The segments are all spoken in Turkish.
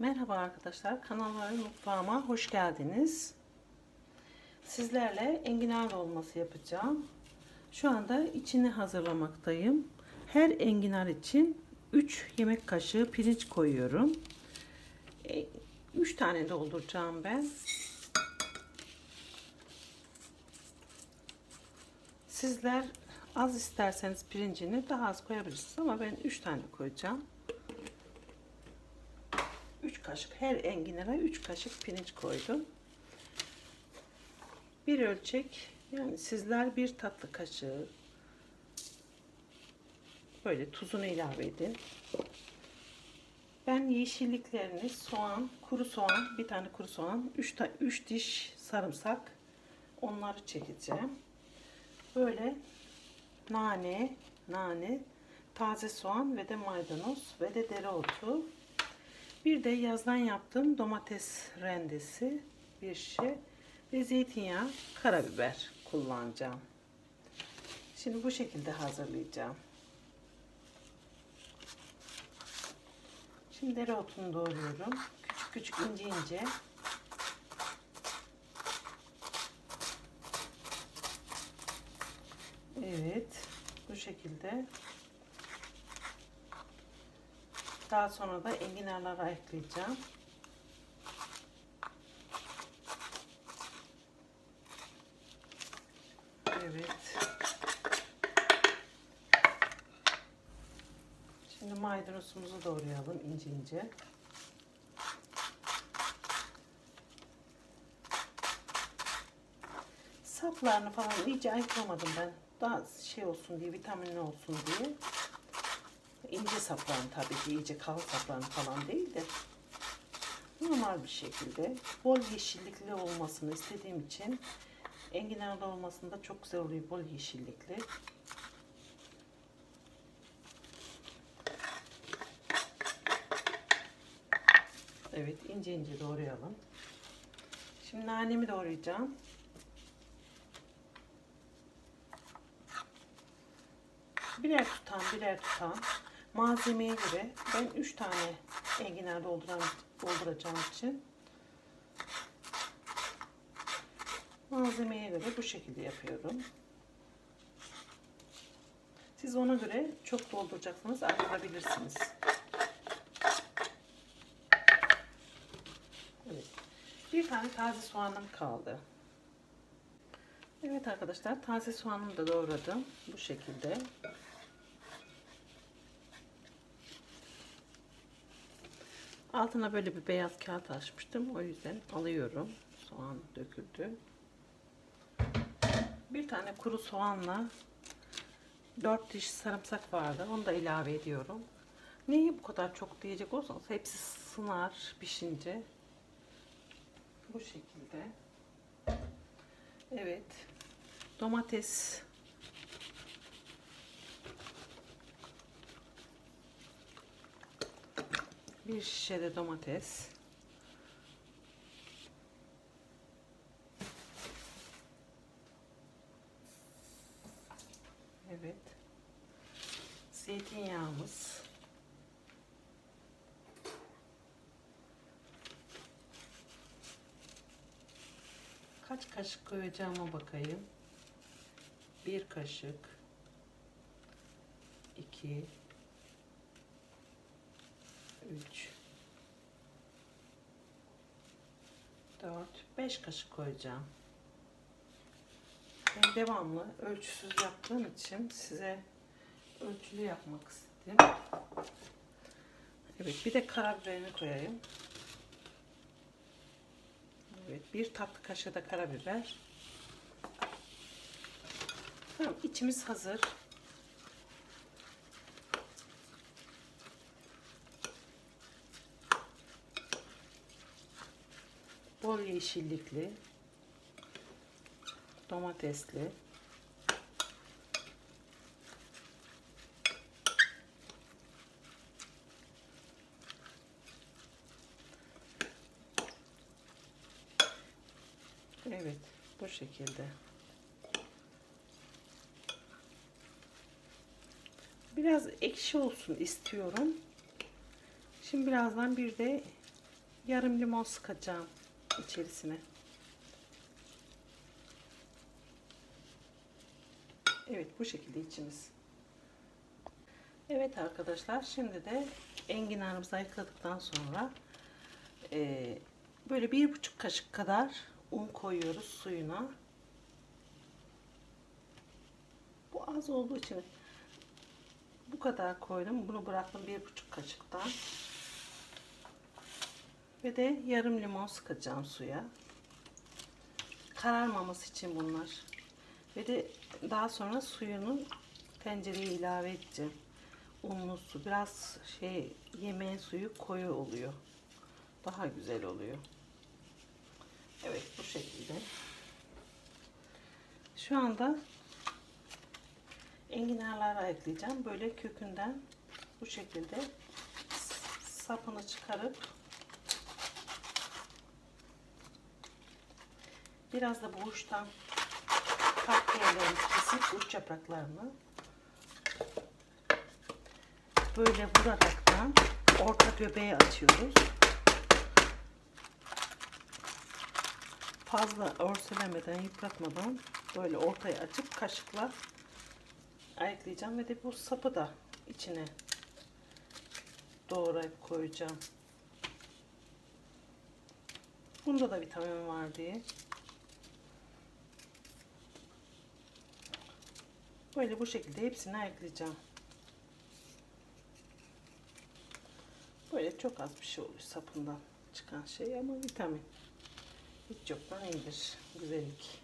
Merhaba arkadaşlar, kanalıma mutfağıma hoş geldiniz. Sizlerle enginar dolması yapacağım. Şu anda içini hazırlamaktayım. Her enginar için 3 yemek kaşığı pirinç koyuyorum. 3 tane dolduracağım ben. Sizler az isterseniz pirincini daha az koyabilirsiniz ama ben 3 tane koyacağım. 3 kaşık her enginara 3 kaşık pirinç koydum. Bir ölçek yani sizler bir tatlı kaşığı böyle tuzunu ilave edin. Ben yeşilliklerini soğan, kuru soğan, bir tane kuru soğan, 3 3 diş sarımsak onları çekeceğim. Böyle nane, nane, taze soğan ve de maydanoz ve de dereotu bir de yazdan yaptığım domates rendesi bir şişe ve zeytinyağı, karabiber kullanacağım. Şimdi bu şekilde hazırlayacağım. Şimdi dereotunu doğruyorum. Küçük küçük ince ince. Evet. Bu şekilde daha sonra da enginarları ekleyeceğim. Evet. Şimdi maydanozumuzu doğrayalım ince ince. Saplarını falan iyice ayıklamadım ben. Daha şey olsun diye, vitaminli olsun diye ince saplarını tabii ki iyice kalın saplarını falan değil de normal bir şekilde bol yeşillikli olmasını istediğim için enginar olmasında çok güzel oluyor bol yeşillikli. Evet ince ince doğrayalım. Şimdi nanemi doğrayacağım. Birer tutam birer tutam malzemeye göre ben 3 tane enginar dolduran, dolduracağım için malzemeye göre bu şekilde yapıyorum. Siz ona göre çok dolduracaksanız arttırabilirsiniz. Evet. Bir tane taze soğanım kaldı. Evet arkadaşlar taze soğanımı da doğradım. Bu şekilde. Altına böyle bir beyaz kağıt açmıştım. O yüzden alıyorum. Soğan döküldü. Bir tane kuru soğanla 4 diş sarımsak vardı. Onu da ilave ediyorum. Neyi bu kadar çok diyecek olsanız hepsi sınar pişince. Bu şekilde. Evet. Domates Bir şişe de domates. Evet. Zeytinyağımız. Kaç kaşık koyacağıma bakayım. Bir kaşık. iki 3 4 5 kaşık koyacağım. Ben devamlı ölçüsüz yaptığım için size ölçülü yapmak istedim. Evet, bir de karabiberini koyayım. Evet, bir tatlı kaşığı da karabiber. Tamam, içimiz hazır. Bol yeşillikli, domatesli, Evet, bu şekilde. Biraz ekşi olsun istiyorum. Şimdi birazdan bir de yarım limon sıkacağım içerisine. Evet bu şekilde içimiz. Evet arkadaşlar şimdi de enginarımızı ayıkladıktan sonra e, böyle bir buçuk kaşık kadar un koyuyoruz suyuna. Bu az olduğu için bu kadar koydum. Bunu bıraktım bir buçuk kaşıktan. Ve de yarım limon sıkacağım suya. Kararmaması için bunlar. Ve de daha sonra suyunu tencereye ilave edeceğim. Unlu su. Biraz şey yemeğin suyu koyu oluyor. Daha güzel oluyor. Evet bu şekilde. Şu anda enginarları ayıklayacağım. Böyle kökünden bu şekilde sapını çıkarıp biraz da bu uçtan kesip uç yapraklarını böyle vuraraktan orta göbeğe açıyoruz. Fazla örselemeden, yıpratmadan böyle ortaya açıp kaşıkla ayıklayacağım ve de bu sapı da içine doğrayıp koyacağım. Bunda da vitamin var diye. Böyle bu şekilde hepsini ayıklayacağım. Böyle çok az bir şey oluyor sapından çıkan şey ama vitamin. Hiç yoktan iyidir. Güzellik.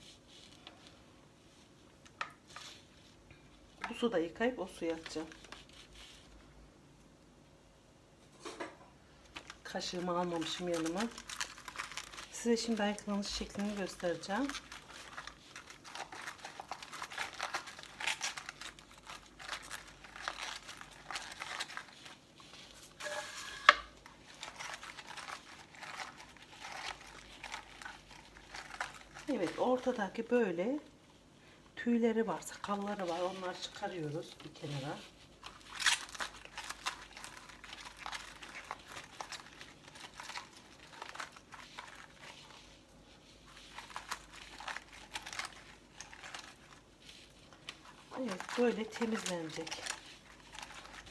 Bu suda yıkayıp o suya atacağım. Kaşığımı almamışım yanıma. Size şimdi ayıklanış şeklini göstereceğim. Evet ortadaki böyle tüyleri var, sakalları var. Onları çıkarıyoruz bir kenara. Evet böyle temizlenecek.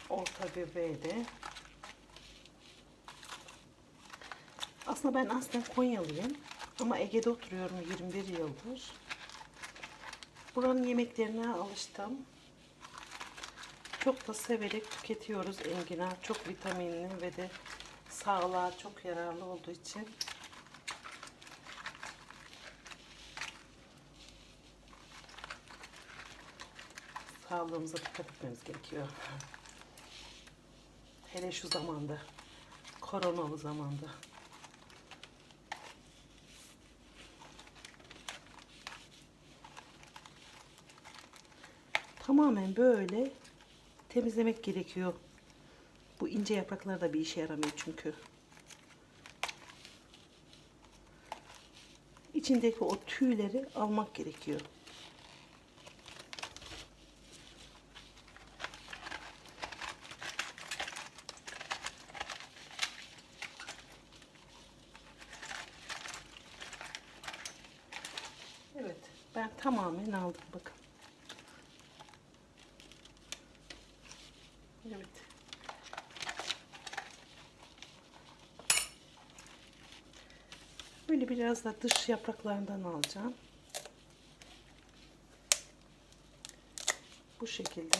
Orta göbeği de. Aslında ben aslında Konyalıyım. Ama Ege'de oturuyorum 21 yıldır. Buranın yemeklerine alıştım. Çok da severek tüketiyoruz enginar. Çok vitaminli ve de sağlığa çok yararlı olduğu için. Sağlığımıza dikkat etmemiz gerekiyor. Hele şu zamanda, koronalı zamanda. Tamamen böyle temizlemek gerekiyor. Bu ince yapraklar da bir işe yaramıyor çünkü. İçindeki o tüyleri almak gerekiyor. Evet, ben tamamen aldım bakın. Evet. Böyle biraz da dış yapraklarından alacağım. Bu şekilde.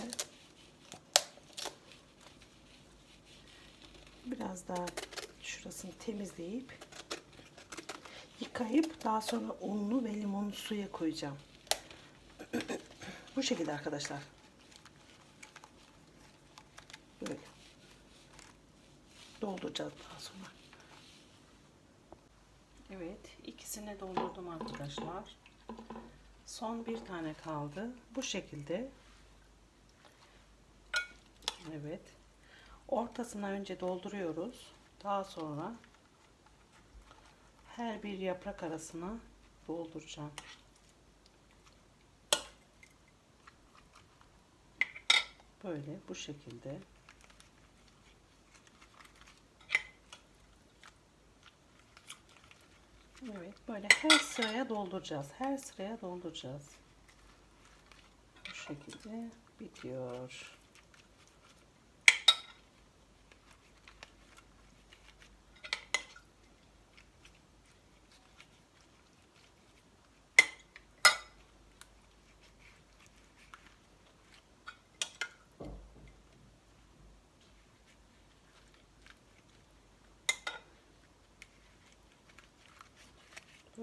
Biraz daha şurasını temizleyip yıkayıp daha sonra unlu ve limonlu suya koyacağım. Bu şekilde arkadaşlar. Böyle. Dolduracağız daha sonra. Evet, ikisini doldurdum arkadaşlar. Son bir tane kaldı. Bu şekilde. Evet. Ortasına önce dolduruyoruz. Daha sonra her bir yaprak arasına dolduracağım. Böyle bu şekilde. Evet böyle her sıraya dolduracağız. Her sıraya dolduracağız. Bu şekilde bitiyor.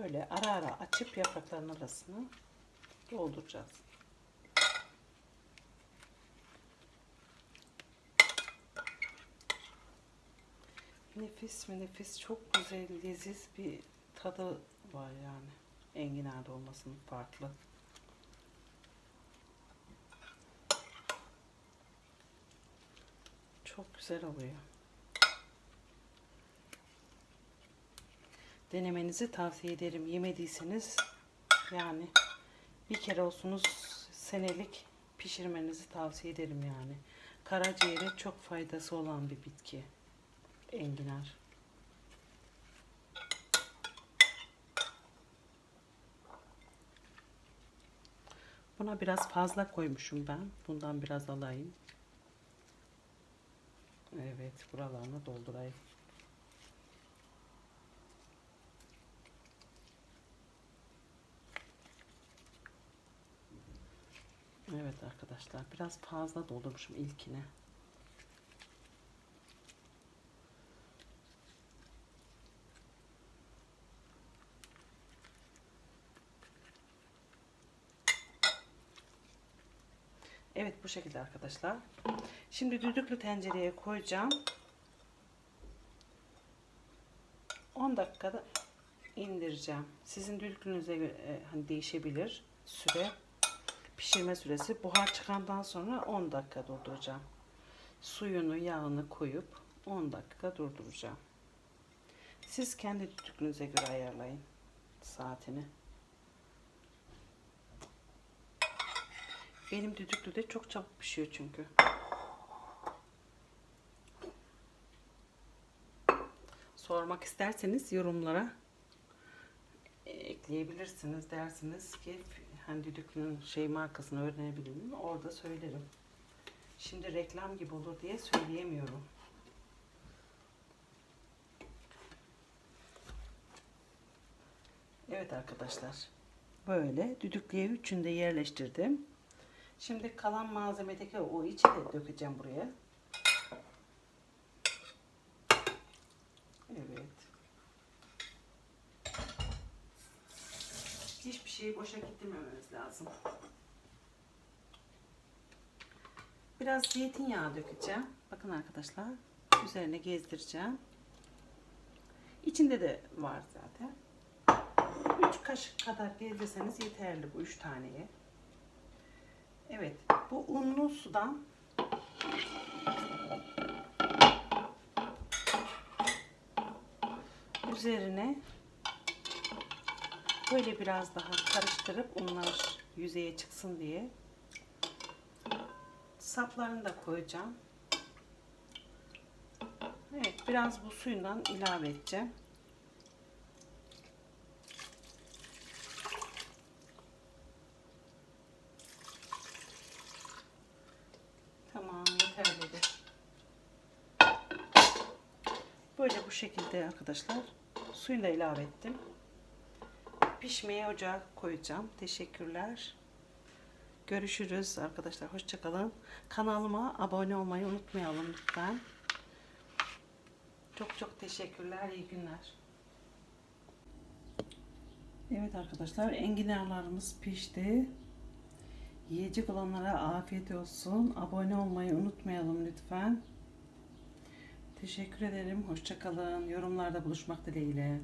Böyle ara ara açıp yaprakların arasını dolduracağız. Nefis mi nefis çok güzel leziz bir tadı var yani. Enginar olmasının farklı. Çok güzel oluyor. Denemenizi tavsiye ederim. Yemediyseniz yani bir kere olsunuz senelik pişirmenizi tavsiye ederim yani. Karaciğere çok faydası olan bir bitki. Enginar. Buna biraz fazla koymuşum ben. Bundan biraz alayım. Evet, buralarını doldurayım. Evet arkadaşlar, biraz fazla doldurmuşum ilkine. Evet bu şekilde arkadaşlar. Şimdi düdüklü tencereye koyacağım. 10 dakikada indireceğim. Sizin düdüklünüze göre e, hani değişebilir süre. Pişirme süresi buhar çıkandan sonra 10 dakika durduracağım. Suyunu, yağını koyup 10 dakika durduracağım. Siz kendi düdüklünüze göre ayarlayın saatini. Benim düdüklü de çok çabuk pişiyor çünkü. Sormak isterseniz yorumlara e, ekleyebilirsiniz dersiniz ki hani düdüklünün şey markasını öğrenebilir miyim? Orada söylerim. Şimdi reklam gibi olur diye söyleyemiyorum. Evet arkadaşlar. Böyle düdüklüye üçünü de yerleştirdim. Şimdi kalan malzemedeki o içi de dökeceğim buraya. Evet. Hiçbir şeyi boşa gittirmememiz lazım. Biraz zeytinyağı dökeceğim. Bakın arkadaşlar. Üzerine gezdireceğim. İçinde de var zaten. 3 kaşık kadar gezdirseniz yeterli bu 3 taneye. Evet, bu unlu sudan üzerine böyle biraz daha karıştırıp unlar yüzeye çıksın diye saplarını da koyacağım. Evet, biraz bu suyundan ilave edeceğim. Tamam yeterlidir. Böyle bu şekilde arkadaşlar suyunu da ilave ettim. Pişmeye ocağa koyacağım. Teşekkürler. Görüşürüz arkadaşlar. Hoşçakalın. Kanalıma abone olmayı unutmayalım lütfen. Çok çok teşekkürler. İyi günler. Evet arkadaşlar enginarlarımız pişti. Yiyecek olanlara afiyet olsun. Abone olmayı unutmayalım lütfen. Teşekkür ederim. Hoşçakalın. Yorumlarda buluşmak dileğiyle.